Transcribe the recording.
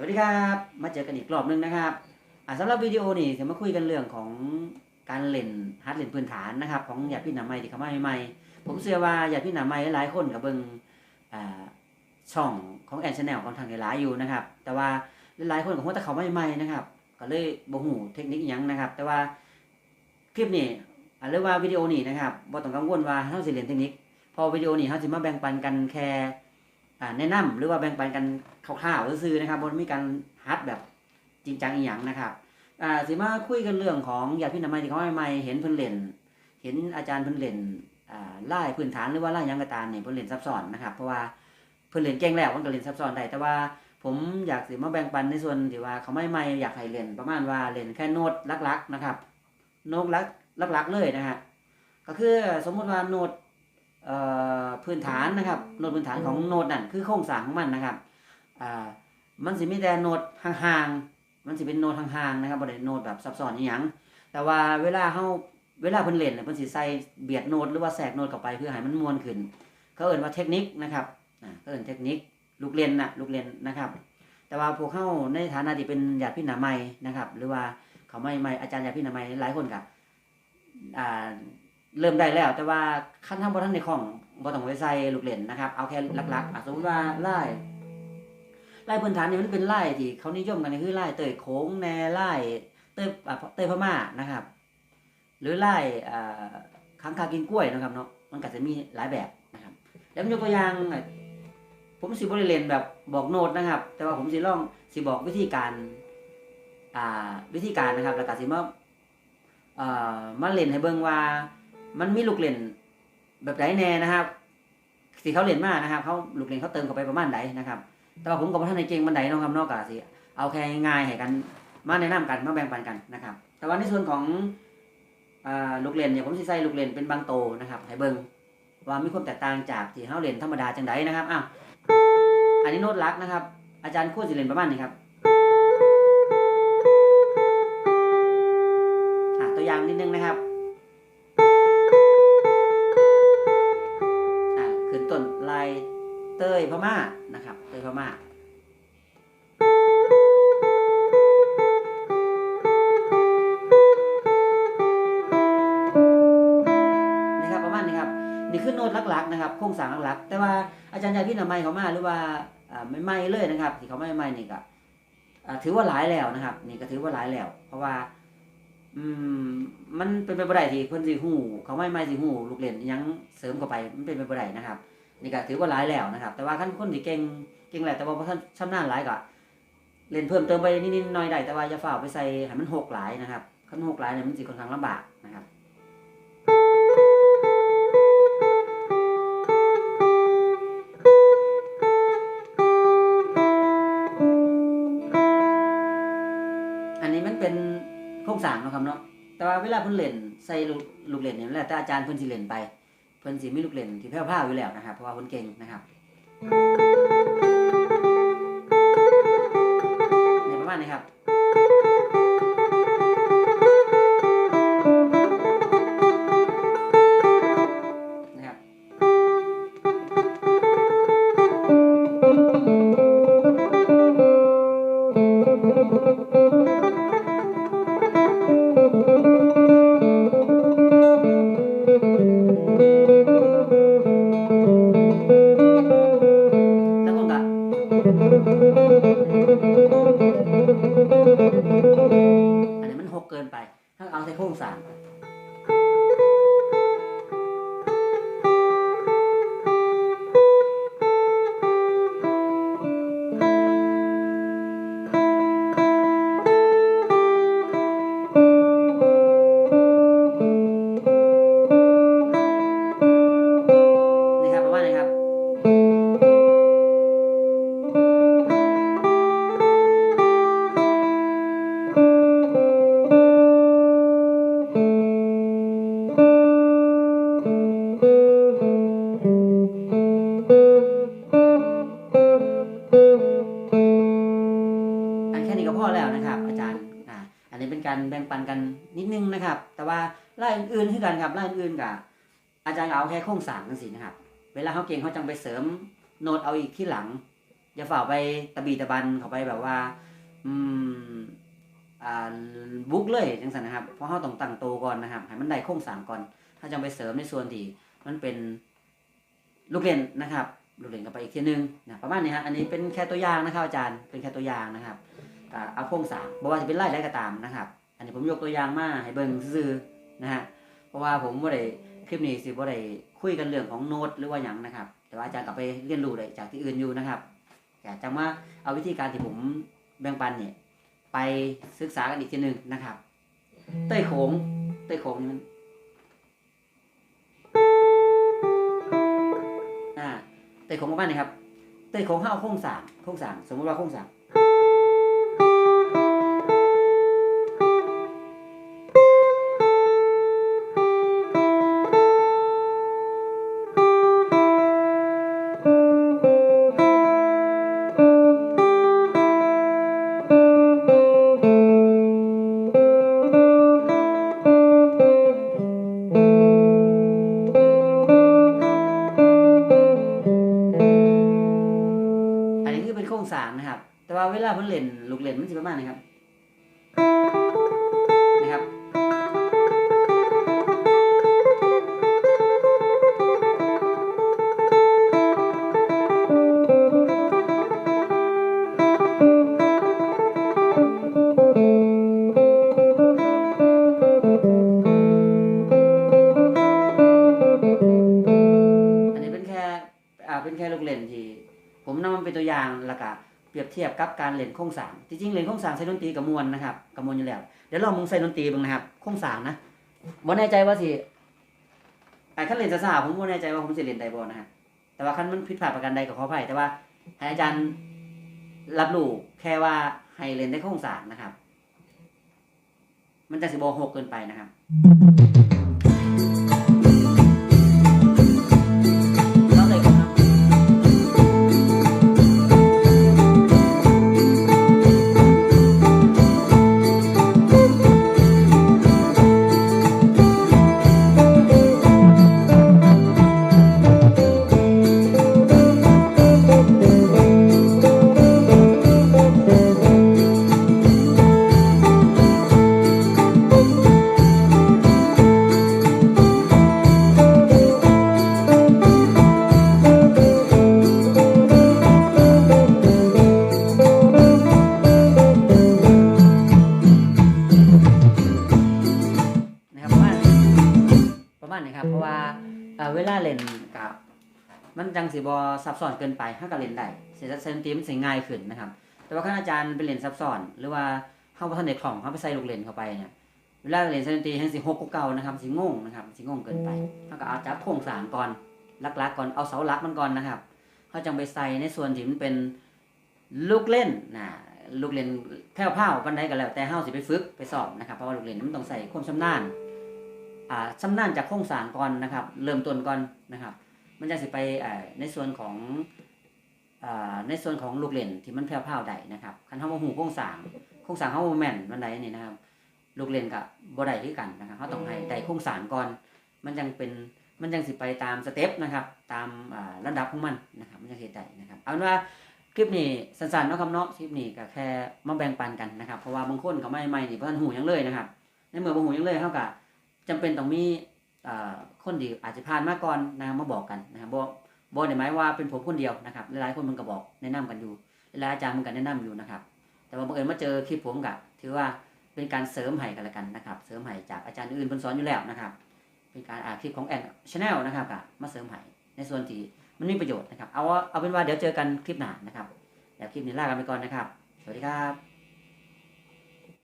สวัสดีครับ มาเจอกันอีกรอบหนึงนะครับอ่าสำหรับวิดีโอนี่จะมาคุยกันเรื่องของการเล่นฮัดเล่นพื้นฐานนะครับ ของญาติพี่หน้องใหม่ที่เข้ามาใหม่ๆผมเชื่อว่าญาติพี่หน้องใหม่หลายคนกับเบิงช่องของแอนชแนลของทางหลายอยู่นะครับ แต่ว่าหลายคนกับหัวแต่เขามาใหม่ๆนะครับ ก็เลยบ่ฮู้เทคนิคอิหยังนะครับ แต่ว่าคลิปนี้อ่หรือว่าวิดีโอนี้นะครับบ่ต้องกังวลว่าเฮาสิเรียนเทคนิคพอวิดีโอนี้เฮาสิมาแบ่งปันกันแค่ แนะนำหรือว่าแบ่งปันกันคร่าวๆซื่อนะครับบนมีการฮัดแบบจริงจังอีหยังนะครับอ่าสิมาคุยกันเรื่องของญาติพี่น้องใหม่ที่เขาใหม่เห็นเพิ่นเล่น เห็นอาจารย์เพิ่นเล่นอ่าไล่พื้นฐานหรือว่าไล่ยังก็ตามนี่ยเพิ่นเล่นซับซ้อนนะครับ เพราะว่าเพิ่นเล่นเก่งแล้วมันก็เล่นซับซ้อนได้แต่ว่าผมอยากสิมาแบ่งปันในส่วนที่ว่าเขาใหม่อยากให้เล่นประมาณว่าเล่นแค่โน้ตลักๆนะครับ โน้ตลักลักๆเลยนะฮะก็คือสมมุติว่าโน้ต พื้นฐานนะครับโน้ตพื้นฐานของโน้ตนั่นคือโครงสร้างของมันนะครับอ่ามันสิมีแต่โน้ตห่างๆมันสิเป็นโน้ตห่างๆนะครับบ่ได้โน้ตแบบซับซ้อนอีหยังแต่ว่าเวลาเฮาเวลาเพิ่นเล่นเนี่ยเพิ่นสิใส่เบียดโน้ตหรือว่าแทรกโน้ตเข้าไปเพื่อให้มันมวนขึ้น เขาเอิ้นว่าเทคนิคนะครับอ่าเขาเอิ้นเทคนิคลูกเล่นน่ะลูกเล่นนะครับ แต่ว่าพวกเฮาในฐานะที่เป็นญาติพี่น้องใหม่นะครับ หรือว่าเขาไม่ไม่อาจารย์ญาติพี่น้องใหม่หลายคนก็อ่า เริ่มได้แล้ว แต่ว่าขั้นทำบ่ทันในของบ่ต้องไว้ใส่ลูกเล่นนะครับเอาแค่หลักๆสมมติว่าไล่ไล่พื้นฐานเนี่ยมันเป็นไล่ที่เขานิยมกันคือไล่เตยโค้งแนไล่เตยอะเตยพม่านะครับ หรือไล่ค้างคากินกล้วยนะครับเนาะมันก็จะมีหลายแบบนะครับ แล้วยกตัวอย่างผมสิบ่ได้เลนแบบบอกโน้ตนะครับ แต่ว่าผมสิลองสิบอกวิธีการวิธีการนะครับแล้วก็สิมาเอ่อมาเล่นให้เบิ่งว่า มันมีลูกเล่นแบบไหนแน่นะครับสีเขาเล่นมากนะครับ เขาลูกเล่นเขาเติมเข้าไปประมาณไหนนะครับ แต่ว่าผมกับท่านในเก่งบันไดเนาะครับนอกจาสิเอาแค่ง่ายให้กัน มาแนะนำกันมาแบ่งปันกันนะครับ แต่ว่าในส่วนของลูกเล่นเนี่ยผมสิใส่ลูกเล่นเป็นบางโตนะครับให้เบิ่งว่ามีความแตกต่างจากที่เฮาเล่นธรรมดาจังไดนะครับอ้าวอันนี้โน้ตลักนะครับ อาจารย์ควรสิเล่นประมาณนี้ครับตัวอย่างนิดนึงนะครับ เตยพม่านะครับ เตยพม่านี่ครับประมาณนี้ครับนี่คือโน้ตหลักๆนะครับโครงสร้างหลักๆแต่ว่าอาจารย์ยายพี่นำไม้เขามาหรือว่าไม่ไม่เลยนะครับ ที่เขาไม่ไม่นี่ก็ถือว่าหลายแล้วนะครับ นี่ก็ถือว่าหลายแล้ว เพราะว่า อืม มันเป็นไปบ่ได้ที่เพิ่นสิฮู้เขาไม่ไม่สิฮู้ลูกเล่นยังเสริมเข้าไป มันเป็นไปบ่ได้นะครับ นี่ก็ถือว่าหลายแล้วนะครับ แต่ว่าคันคนที่เก่งเก่งแหละแต่ว่าบ่ทันชำนาญหลายก็เล่นเพิ่มเติมไปนิดๆหน่อยได้แต่ว่าอย่าฝ่าไปใส่ให้มันหกหลายนะครับคันหกหลายเนี่ยมันสิค่อนข้างลำบากนะครับอันนี้มันเป็นโครงสร้างเนาะครับเนาะ แต่ว่าเวลาเพิ่นเล่นใส่ลูกลูกเล่นเนี่ยแล้วแต่อาจารย์เพิ่นสิเล่นไป เพิ่นสิมีลูกเล่นที่แพร่วๆอยู่แล้วนะครับ เพราะว่าเพิ่นเก่งนะครับเนี่ยประมาณนี้ครับ เกินไป ถ้าเอาใส่โครงสร้าง อันนี้เป็นการแบ่งปันกันนิดนึงนะครับ แต่ว่าไล่อื่นๆคือกันครับไล่อื่นๆกับอาจารย์เอาแค่โครงสร้างนั่นสินะครับ เวลาเขาเก่งเขาจังไปเสริมโน้ตเอาอีกที่หลัง อย่าฝ่าไปตะบีตะบันเขาไปแบบว่า อืมอ่าบุกเลยจังสันนะครับ เพราะเราต้องตั้งโตก่อนนะครับให้มันได้โครงสร้างก่อน ถ้าจะไปเสริมในส่วนที่มันเป็นลูกเล่นนะครับลูกเล่นกันไปอีกทีนึงนะประมาณนี้ฮะอันนี้เป็นแค่ตัวอย่างนะครับอาจารย์เป็นแค่ตัวอย่างนะครับเอาโครงสร้างบอกว่าจะเป็นไล่ได้ก็ตามนะครับ อันนี้ผมยกตัวอย่างมาให้เบิ่งซื่อนะฮะเพราะว่าผมบ่ได้คลิปนี้สิบ่ได้คุยกันเรื่องของโน้ตหรือว่าหยังนะครับ แต่ว่าอาจารย์ก็ไปเรียนรู้ได้จากที่อื่นอยู่นะครับอยากจะมาเอาวิธีการที่ผมแบ่งปันเนี่ยไปศึกษากันอีกทีหนึงนะครับ เต้ยโขงเต้ยโขงนี่มันอ่าเตะโค้งประมาณนี้ครับเตะโค้งห้าเอาโค้งสามโค้งสามสมมติว่าโค้งสาม ลูกเล่นมันสิประมาณนี้ครับ นะครับ อันนี้เป็นแค่อ่าเป็นแค่ลูกเล่นที่ ผมนำมาเป็นตัวอย่างล้วก็ เปรียบเทียบกับการเล่นโค้งสามจริงเล่นโค้งสามใช้ดนตรีกับมวลนะครับกับมวลอยู่แล้ว เดี๋ยวลองมึงใส่ดนตรีบ้างนะครับโค้งสามนะบ่แน่ใจว่าสิไอ้ขั้นเล่นซาๆผมบ่แน่ใจว่าผมสิเล่นได้บ่นะฮะแต่ว่าขั้นมันผิดพลาดประการใดก็ขออภัยแต่ว่าให้อาจารย์รับรู้แค่ว่าให้เล่นได้โค้งสามนะครับ มันจะสิบ่หกเกินไปนะครับ ประมาณนี้ครับ เพราะว่าเอ่อเวลาเล่นกับมันจังสิบอซับซ้อนเกินไปถ้าก็เล่นได้เสียเซนติมนสิง่ายขึ้นนะครับ แต่ว่าคณอาจารย์ไปเล่นซับซ้อน หรือว่าเข้าพัฒนาของเข้าไปใส่ลูกเล่นเข้าไปเนี่ยเวลาเล่นเซนติให้สิหกกว่าเก่านะครับสิงงนะครับสิงงเกินไปถ้าก็เอาจับโครงสร้างก่อนลักๆก่อนเอาเสาหลักมันก่อนนะครับเขาจังไปใส่ในส่วนที่มันเป็นลูกเล่นนะลูกเล่นแผ่วพราวปันใดก็แล้วแต่เฮาสิไปฝึกไปสอบนะครับเพราะว่าลูกเล่นมันต้องใส่ความชำนาญ อ่าชำนาญจากโครงสร้างก่อนนะครับ เริ่มต้นก่อนนะครับ มันจะสิไปในส่วนของอ่าในส่วนของลูกเล่นที่มันแผ่วๆได้นะครับคันเฮาบ่ฮู้โครงสร้างโครงสร้างเฮาบ่แม่นมันใดนี่นะครับ ลูกเล่นก็บ่ได้คือกันนะครับเฮาต้องให้ได้โครงสร้างก่อน มันจังเป็นมันจังสิไปตามสเต็ปนะครับ ตามระดับของมันนะครับ มันจังเฮ็ดได้นะครับเอาเป็นว่าคลิปนี้สั้นๆเนาะครับเนาะคลิปนี้ก็แค่มาแบ่งปันกันนะครับ เพราะว่าบางคนเขาไม่ใหม่ๆนี่บ่ทันฮู้หยังเลยนะครับ ในเมื่อบ่ฮู้หยังเลยเฮาก็ จำเป็นต้องมีคนที่อาจจะผ่านมาก่อนนะครับมาบอกกันนะครับบ่บ่ได้หมายว่าเป็นผมคนเดียวนะครับหลายๆคนมันก็บอกแนะนำกันอยู่หลายอาจารย์มันก็แนะนำอยู่นะครับ แต่ว่าบังเอิญมาเจอคลิปผมก็ถือว่าเป็นการเสริมให้กันละกันนะครับ เสริมให้จากอาจารย์อื่นเพิ่นสอนอยู่แล้วนะครับ เป็นการอ่านคลิปของแอนชาแนลนะครับก็มาเสริมให้ในส่วนที่มันมีประโยชน์นะครับ เอาว่าเอาเป็นว่าเดี๋ยวเจอกันคลิปหน้านะครับเดี๋ยวคลิปนี้ลากันไปก่อนนะครับ สวัสดีครับ